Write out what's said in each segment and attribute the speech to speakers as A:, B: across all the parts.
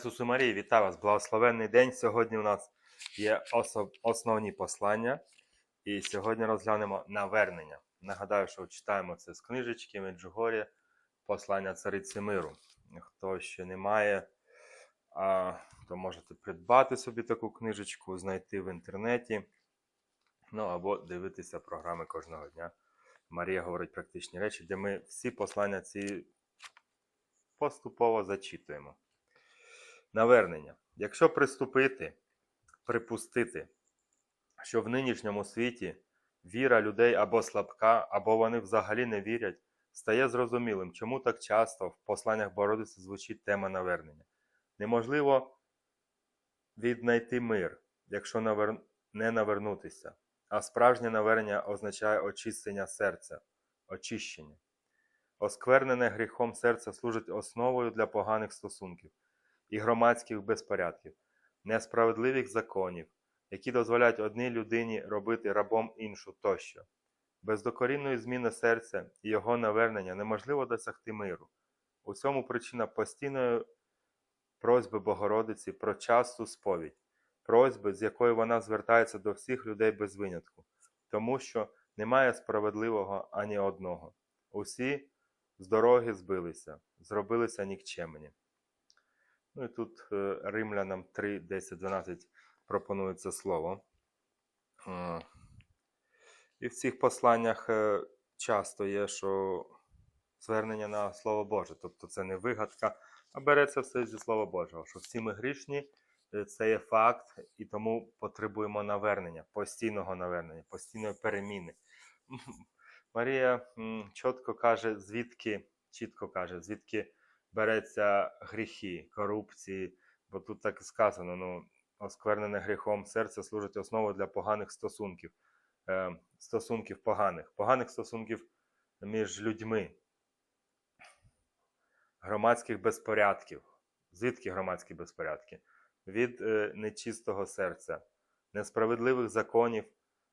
A: Ісусу Марії, вітаю вас! Благословенний день. Сьогодні у нас є основні послання, і сьогодні розглянемо навернення. Нагадаю, що читаємо це з книжечки Меджугорі, послання цариці миру. Хто ще не має, то можете придбати собі таку книжечку, знайти в інтернеті, ну або дивитися програми кожного дня. Марія говорить практичні речі, де ми всі послання ці поступово зачитуємо. Навернення. Якщо приступити, припустити, що в нинішньому світі віра людей або слабка, або вони взагалі не вірять, стає зрозумілим, чому так часто в посланнях Бородиці звучить тема навернення. Неможливо віднайти мир, якщо не навернутися. А справжнє навернення означає очищення серця, очищення. Осквернене гріхом серце служить основою для поганих стосунків і громадських безпорядків, несправедливих законів, які дозволяють одній людині робити рабом іншу тощо. Без докорінної зміни серця і його навернення неможливо досягти миру. У цьому причина постійної просьби Богородиці про часту сповідь, просьби, з якою вона звертається до всіх людей без винятку, тому що немає справедливого ані одного. Усі з дороги збилися, зробилися нікчемні. Ну і тут е, римлянам 3, 10, 12 пропонується слово. Е, І в цих посланнях е, часто є, що звернення на Слово Боже. Тобто це не вигадка, а береться все зі Слова Божого. Що всі ми грішні, це є факт, і тому потребуємо навернення, постійного навернення, постійної переміни. Марія чітко каже, звідки, чітко каже, звідки береться гріхи, корупції, бо тут так і сказано, ну, осквернене гріхом серце служить основою для поганих стосунків, е, стосунків поганих, поганих стосунків між людьми, громадських безпорядків. Звідки громадські безпорядки? Від е, нечистого серця, несправедливих законів,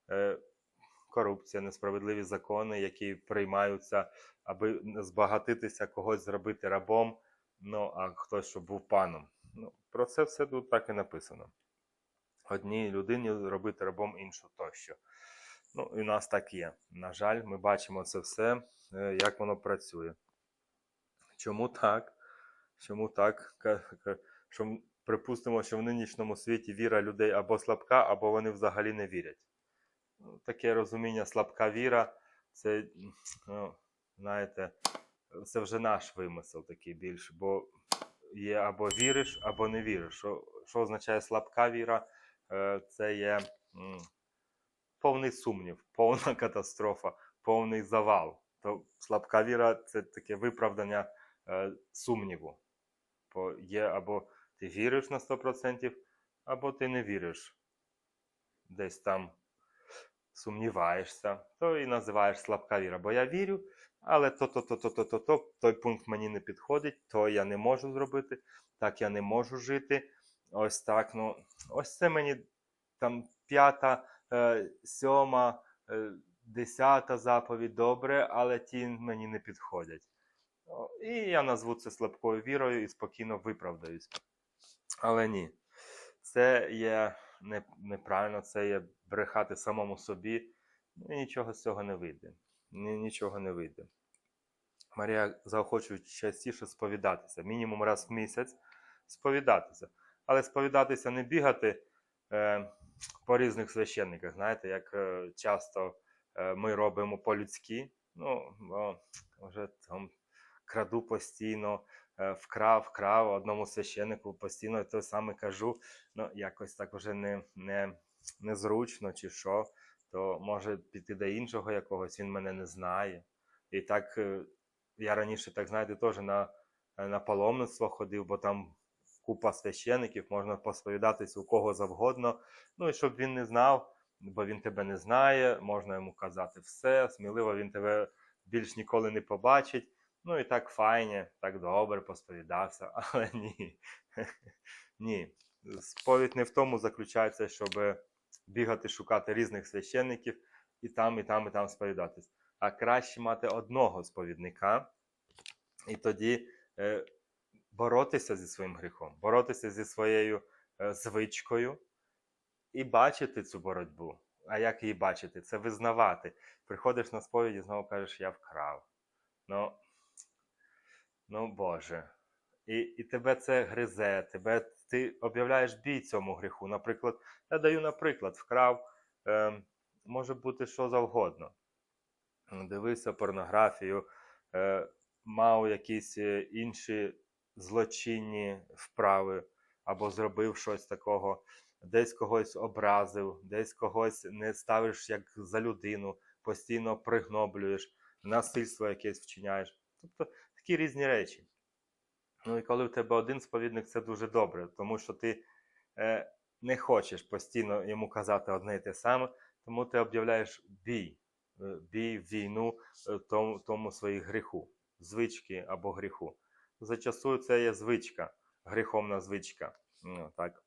A: е, корупція, несправедливі закони, які приймаються аби збагатитися, когось зробити рабом, ну а хтось, щоб був паном. Ну, Про це все тут так і написано. Одній людині робити рабом іншу тощо. Ну, і у нас так є. На жаль, ми бачимо це все, е, як воно працює. Чому так? Чому так? Що, припустимо, що в нинішньому світі віра людей або слабка, або вони взагалі не вірять. Таке розуміння слабка віра, це, ну, знаєте, це вже наш вимисел такий більш, бо є або віриш, або не віриш. Що, що означає слабка віра? Е, Це є повний сумнів, повна катастрофа, повний завал. То слабка віра це таке виправдання е, сумніву. Бо є або ти віриш на 100%, або ти не віриш. Десь там сумніваєшся, то і називаєш слабка віра. Бо я вірю, але то, то, то, то, то, то, то, той пункт мені не підходить, то я не можу зробити, так я не можу жити. Ось так. ну, Ось це мені там п'ята, е, сьома, е, десята заповідь добре, але ті мені не підходять. І я назву це слабкою вірою і спокійно виправдаюсь. Але ні, це є не, неправильно, це є брехати самому собі. Ну, і нічого з цього не вийде. Нічого не вийде. Марія заохочує частіше сповідатися, мінімум раз в місяць сповідатися. Але сповідатися не бігати е, по різних священниках, знаєте, як е, часто е, ми робимо по-людськи. Ну, о, вже там краду постійно, е, вкрав, вкрав одному священнику постійно те саме кажу. Ну, якось так вже не, не, незручно чи що, то може піти до іншого якогось, він мене не знає. І так е, я раніше, так знаєте, теж на, на паломництво ходив, бо там купа священиків, можна посповідатись у кого завгодно. Ну і щоб він не знав, бо він тебе не знає, можна йому казати все, сміливо він тебе більш ніколи не побачить. Ну і так файне, так добре посповідався, але ні. Ні. Сповідь не в тому заключається, щоб бігати, шукати різних священників і там, і там, і там сповідатись. А краще мати одного сповідника, і тоді е, боротися зі своїм гріхом, боротися зі своєю е, звичкою і бачити цю боротьбу. А як її бачити? Це визнавати. Приходиш на сповіді, знову кажеш, я вкрав. Ну, ну Боже. І, і тебе це гризе, тебе, ти об'являєш бій цьому гріху. Наприклад, я даю наприклад, вкрав, е, може бути що завгодно. Дивився порнографію, е, мав якісь е, інші злочинні вправи, або зробив щось такого, десь когось образив, десь когось не ставиш як за людину, постійно пригноблюєш, насильство якесь вчиняєш. Тобто такі різні речі. Ну і коли в тебе один сповідник, це дуже добре, тому що ти е, не хочеш постійно йому казати одне і те саме, тому ти об'являєш бій, е, бій, війну е, тому, тому своїх гріху, звички або гріху. Зачастую це є звичка, гріховна звичка. Ну, так.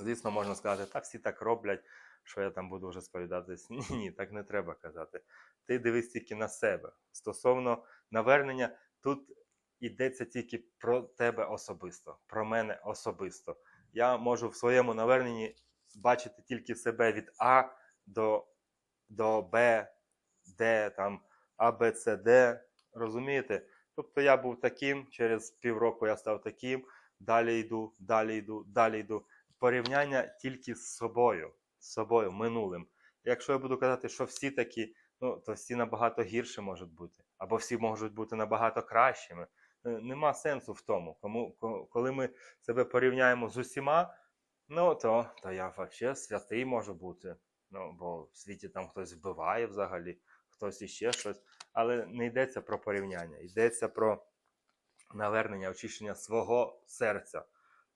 A: Звісно, можна сказати, та всі так роблять, що я там буду вже сповідатись. Ні, ні, так не треба казати. Ти дивись тільки на себе. Стосовно навернення, тут йдеться тільки про тебе особисто, про мене особисто. Я можу в своєму наверненні бачити тільки себе від А до, до Б, Д, там, А, Б, С, Д. Розумієте? Тобто я був таким, через півроку я став таким, далі йду, далі йду, далі йду. Порівняння тільки з собою, з собою, минулим. Якщо я буду казати, що всі такі, ну, то всі набагато гірше можуть бути, або всі можуть бути набагато кращими. Е, Нема сенсу в тому. Кому, коли ми себе порівняємо з усіма, ну то, то я взагалі святий можу бути. Ну, бо в світі там хтось вбиває взагалі, хтось іще щось. Але не йдеться про порівняння, йдеться про навернення, очищення свого серця.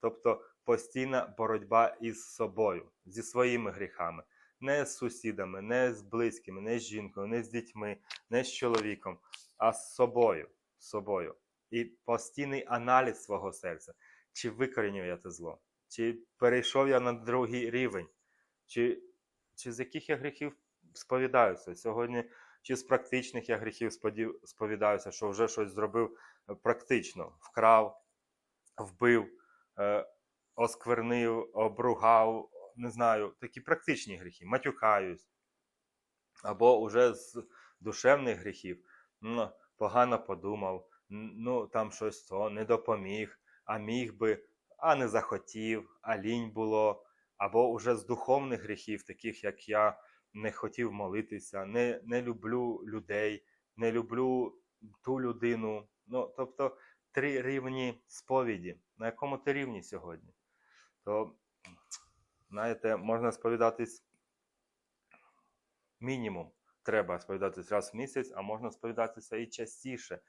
A: Тобто постійна боротьба із собою, зі своїми гріхами, не з сусідами, не з близькими, не з жінкою, не з дітьми, не з чоловіком, а з собою. з собою. І постійний аналіз свого серця. Чи викорінюю я те зло, чи перейшов я на другий рівень, чи, чи з яких я гріхів сповідаюся. Сьогодні чи з практичних я гріхів сповідаюся, що вже щось зробив е, практично, вкрав, вбив, е, осквернив, обругав, не знаю, такі практичні гріхи, матюкаюсь. Або вже з душевних гріхів, ну, погано подумав, ну там щось то не допоміг, а міг би, а не захотів, а лінь було, або уже з духовних гріхів, таких як я не хотів молитися, не, не люблю людей, не люблю ту людину. Ну, тобто три рівні сповіді. На якому ти рівні сьогодні? То, знаєте, можна сповідатись мінімум. Треба сповідатись раз в місяць, а можна сповідатися і частіше.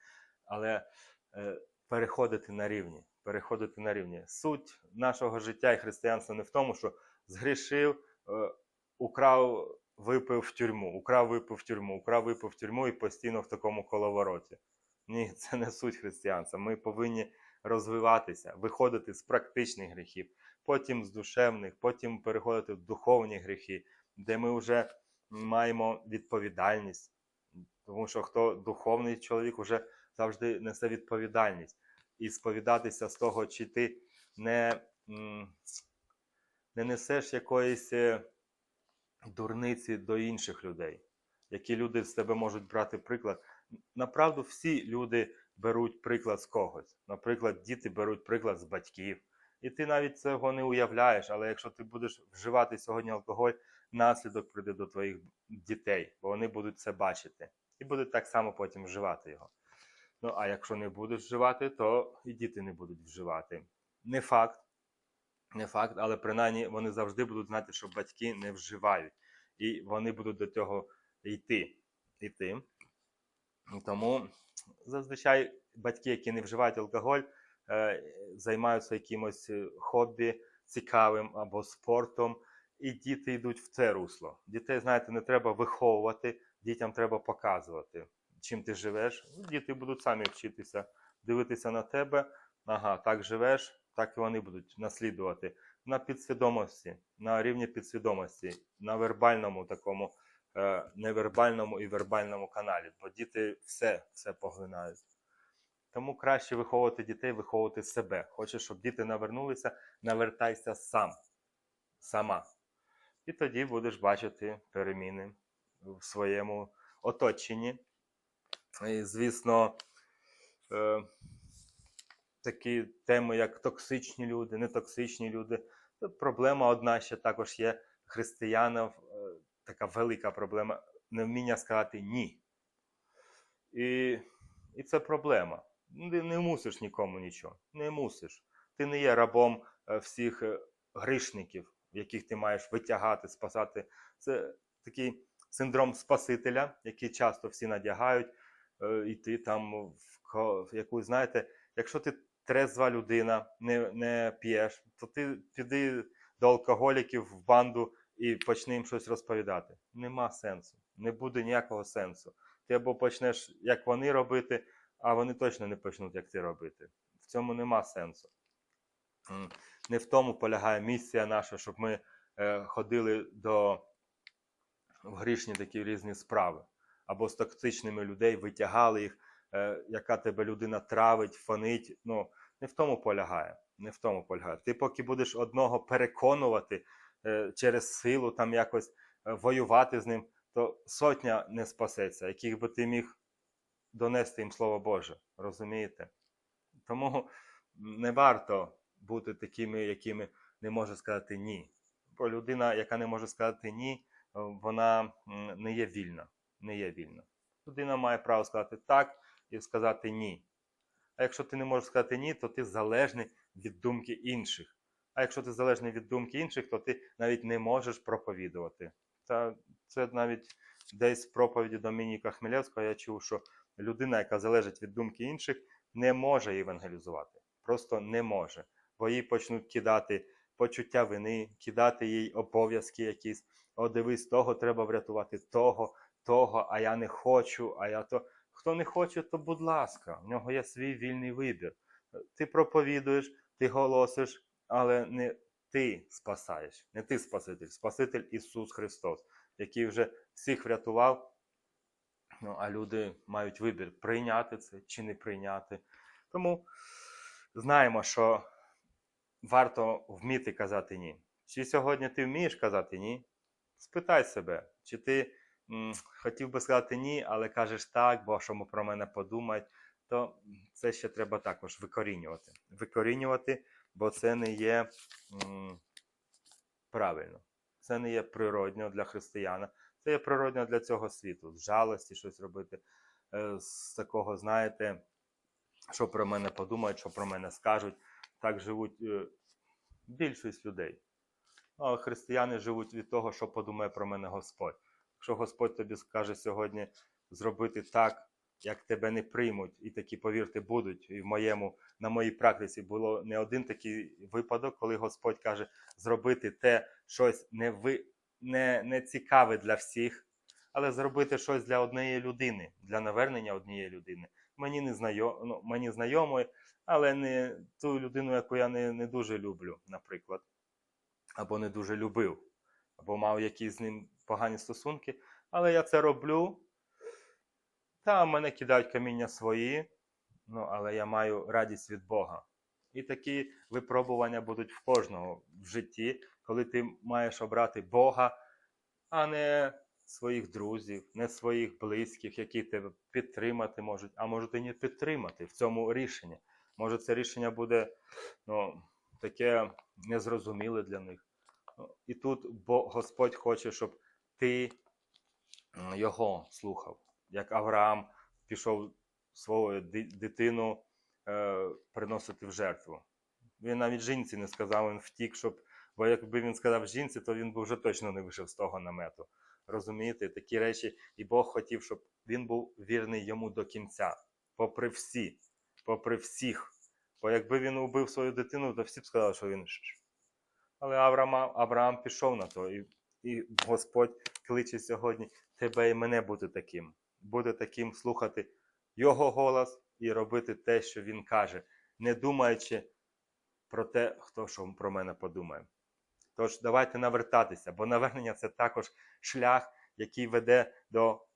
A: Але е, переходити на рівні. Переходити на рівні. Суть нашого життя і християнства не в тому, що згрішив, е, украв, випив в тюрму, украв, випив в тюрму, украв, випив в тюрму і постійно в такому коловороті. Ні, це не суть християнства. Ми повинні розвиватися, виходити з практичних гріхів, потім з душевних, потім переходити в духовні гріхи, де ми вже маємо відповідальність. Тому що хто духовний чоловік вже завжди несе відповідальність. І сповідатися з того, чи ти не, не несеш якоїсь е, дурниці до інших людей, які люди з тебе можуть брати приклад. Направду, всі люди беруть приклад з когось. Наприклад, діти беруть приклад з батьків. І ти навіть цього не уявляєш, але якщо ти будеш вживати сьогодні алкоголь, наслідок прийде до твоїх дітей, бо вони будуть це бачити і будуть так само потім вживати його. Ну, а якщо не будеш вживати, то і діти не будуть вживати. Не факт, не факт, але принаймні вони завжди будуть знати, що батьки не вживають, і вони будуть до цього йти. йти. Тому зазвичай батьки, які не вживають алкоголь, е, займаються якимось е, хобі цікавим або спортом, і діти йдуть в це русло. Дітей, знаєте, не треба виховувати, дітям треба показувати, чим ти живеш. Ну, Діти будуть самі вчитися, дивитися на тебе. Ага, так живеш, так і вони будуть наслідувати на підсвідомості, на рівні підсвідомості, на вербальному такому, е, невербальному і вербальному каналі. Бо діти все, все поглинають. Тому краще виховувати дітей, виховувати себе. Хочеш, щоб діти навернулися, навертайся сам, сама. І тоді будеш бачити переміни в своєму оточенні. І, звісно, е, такі теми, як токсичні люди, нетоксичні люди. Проблема одна ще також є християнів, е, така велика проблема невміння сказати ні. І, і це проблема. Ну, Ти не мусиш нікому нічого. Не мусиш. Ти не є рабом е, всіх е, грішників, яких ти маєш витягати, спасати. Це такий синдром Спасителя, який часто всі надягають, е, і ти там в якусь, знаєте, якщо ти трезва людина, не, не п'єш, то ти піди до алкоголіків в банду і почни їм щось розповідати. Нема сенсу. Не буде ніякого сенсу. Ти або почнеш, як вони робити, а вони точно не почнуть, як ти робити. В цьому нема сенсу. Не в тому полягає місія наша, щоб ми е, ходили до в грішні такі різні справи. Або з токсичними людей витягали їх, е, яка тебе людина травить, фонить. Ну, не в тому полягає. Не в тому полягає. Ти поки будеш одного переконувати е, через силу, там якось е, воювати з ним, то сотня не спасеться, яких би ти міг донести їм Слово Боже. Розумієте? Тому не варто бути такими, якими не може сказати ні. Бо людина, яка не може сказати ні, вона не є вільна. Не є вільна. Людина має право сказати так і сказати ні. А якщо ти не можеш сказати ні, то ти залежний від думки інших. А якщо ти залежний від думки інших, то ти навіть не можеш проповідувати. Та це навіть десь в проповіді Домініка Хмелевського я чув, що людина, яка залежить від думки інших, не може євангелізувати. Просто не може. Бо їй почнуть кидати почуття вини, кидати їй обов'язки якісь. О, дивись, того треба врятувати, того, того, а я не хочу, а я то. Хто не хоче, то будь ласка, в нього є свій вільний вибір. Ти проповідуєш, ти голосиш, але не ти спасаєш, не ти Спаситель, Спаситель Ісус Христос, який вже всіх врятував. Ну, а люди мають вибір прийняти це чи не прийняти. Тому знаємо, що варто вміти казати ні. Чи сьогодні ти вмієш казати ні? Спитай себе, чи ти хотів би сказати ні, але кажеш так, бо що про мене подумають, то це ще треба також викорінювати. Викорінювати, бо це не є правильно. Це не є природньо для християна. Це є природньо для цього світу. З жалості щось робити, е, з такого, знаєте, що про мене подумають, що про мене скажуть. Так живуть е, більшість людей. А християни живуть від того, що подумає про мене Господь. Якщо Господь тобі скаже сьогодні зробити так, як тебе не приймуть, і такі, повірте, будуть. І в моєму, на моїй практиці було не один такий випадок, коли Господь каже зробити те щось не, ви, не, не цікаве для всіх, але зробити щось для однієї людини, для навернення однієї людини. Мені не знайом, ну, мені знайомої, але не ту людину, яку я не, не дуже люблю, наприклад, або не дуже любив, або мав якісь з ним погані стосунки. Але я це роблю. Та мене кидають каміння свої, ну, але я маю радість від Бога. І такі випробування будуть в кожного в житті, коли ти маєш обрати Бога, а не своїх друзів, не своїх близьких, які тебе підтримати можуть, а можуть і не підтримати в цьому рішенні. Може, це рішення буде ну, таке незрозуміле для них. Ну, І тут Господь хоче, щоб ти його слухав. Як Авраам пішов свою дитину е, приносити в жертву. Він навіть жінці не сказав, він втік, щоб. Бо якби він сказав жінці, то він би вже точно не вийшов з того намету. Розумієте, такі речі, і Бог хотів, щоб він був вірний йому до кінця, попри всі, попри всіх. Бо якби він убив свою дитину, то всі б сказали, що він. Але Авраам, Авраам пішов на то, і, і Господь кличе сьогодні тебе і мене бути таким. Бути таким, слухати його голос і робити те, що він каже, не думаючи про те, хто що про мене подумає. Тож давайте навертатися, бо навернення це також шлях, який веде до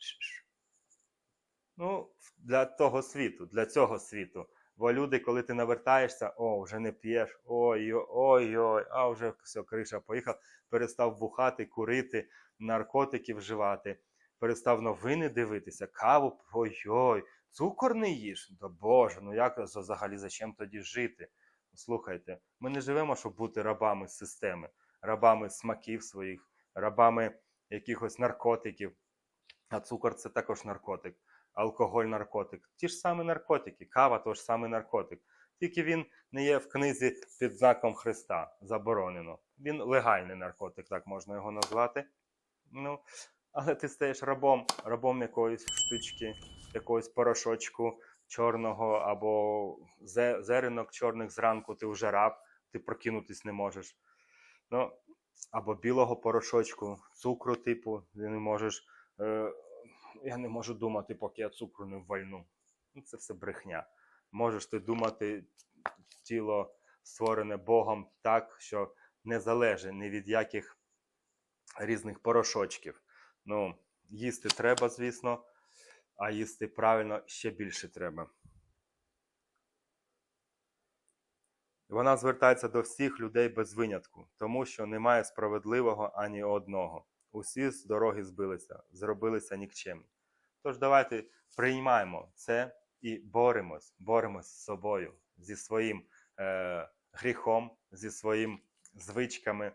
A: Ну, для того світу, для цього світу. Бо люди, коли ти навертаєшся, о, вже не п'єш, ой, ой, ой, а вже все, криша поїхав, перестав бухати, курити, наркотики вживати, перестав новини дивитися, каву, ой-ой, цукор не їж. Да Боже, ну як взагалі зачем тоді жити? Слухайте, ми не живемо, щоб бути рабами системи, рабами смаків своїх, рабами якихось наркотиків. А цукор це також наркотик, алкоголь наркотик. Ті ж самі наркотики, кава то ж самий наркотик. Тільки він не є в книзі під знаком Христа, заборонено. Він легальний наркотик, так можна його назвати. Ну, але ти стаєш рабом, рабом якоїсь штучки, якогось порошочку чорного або зе- зеренок чорних зранку, ти вже раб, ти прокинутись не можеш. Ну, або білого порошочку, цукру, типу, ти не можеш. Е, я не можу думати, поки я цукру не ввальну. Ну, це все брехня. Можеш ти думати, тіло створене Богом так, що не залежить ні від яких різних порошочків. Ну, їсти треба, звісно, а їсти правильно ще більше треба. Вона звертається до всіх людей без винятку, тому що немає справедливого ані одного. Усі з дороги збилися, зробилися нікчемні. Тож давайте приймаємо це і боремось, боремось з собою, зі своїм е, гріхом, зі своїм звичками.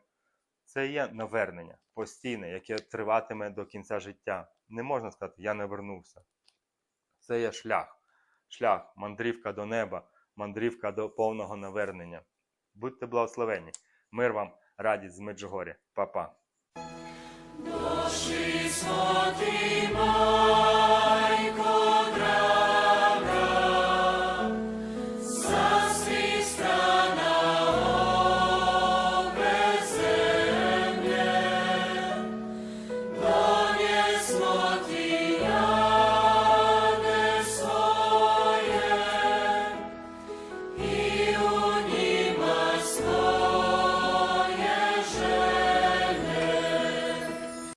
A: Це є навернення постійне, яке триватиме до кінця життя. Не можна сказати, я не вернувся. Це є шлях, шлях, мандрівка до неба, мандрівка до повного навернення. Будьте благословені. Мир вам, радість з Меджугоря. Па-па.
B: Душі святий